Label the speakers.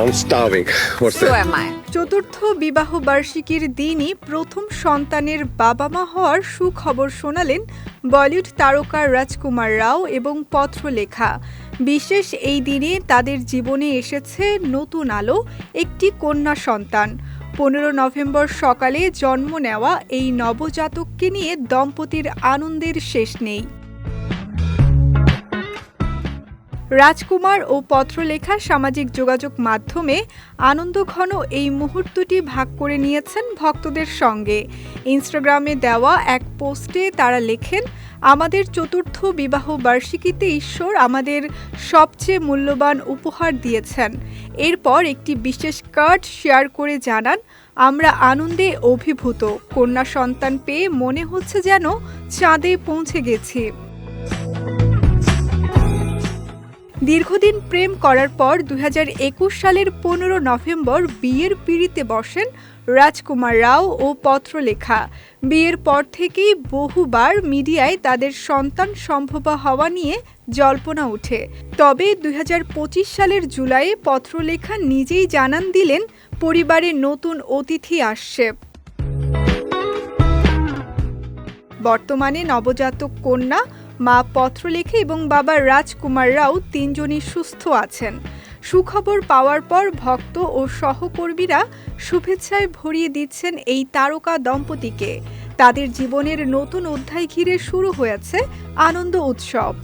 Speaker 1: I'm starving. What's
Speaker 2: So
Speaker 1: that?
Speaker 2: am I.
Speaker 3: চতুর্থ বিবাহ বার্ষিকীর দিনই প্রথম সন্তানের বাবা মা হওয়ার সুখবর শোনালেন বলিউড তারকা রাজকুমার রাও এবং পত্রলেখা বিশেষ এই দিনে তাদের জীবনে এসেছে নতুন আলো একটি কন্যা সন্তান পনেরো নভেম্বর সকালে জন্ম নেওয়া এই নবজাতককে নিয়ে দম্পতির আনন্দের শেষ নেই রাজকুমার ও পত্রলেখা সামাজিক যোগাযোগ মাধ্যমে আনন্দঘন এই মুহূর্তটি ভাগ করে নিয়েছেন ভক্তদের সঙ্গে। ইনস্টাগ্রামে দেওয়া এক পোস্টে তারা লেখেন, আমাদের চতুর্থ বিবাহ বার্ষিকীতে ঈশ্বর আমাদের সবচেয়ে মূল্যবান উপহার দিয়েছেন। এরপর একটি বিশেষ কার্ড শেয়ার করে জানান, আমরা আনন্দে অভিভূত। কন্যা সন্তান পেয়ে মনে হচ্ছে যেন চাঁদে পৌঁছে গেছি। দীর্ঘদিন প্রেম করার পর দু হাজার একুশ সালের পনেরো নভেম্বর বিয়ের পিড়িতে বসেন রাজকুমার রাও ও পত্রলেখা। বিয়ের পর থেকেই বহুবার মিডিয়ায় তাদের সন্তান সম্ভব হওয়া নিয়ে জল্পনা ওঠে। তবে দুই হাজার পঁচিশ সালের জুলাইয়ে পত্রলেখা নিজেই জানান দিলেন, পরিবারে নতুন অতিথি আসছে। বর্তমানে নবজাতক কন্যা মা পত্র লেখে এবং বাবা রাজকুমার রাও তিনজনই সুস্থ আছেন। সুখবর পাওয়ার পর ভক্ত ও সহকর্মীরা শুভেচ্ছায় ভরিয়ে দিচ্ছেন এই তারকা দম্পতিকে। তাদের জীবনের নতুন অধ্যায় ঘিরে শুরু হয়েছে আনন্দ উৎসব।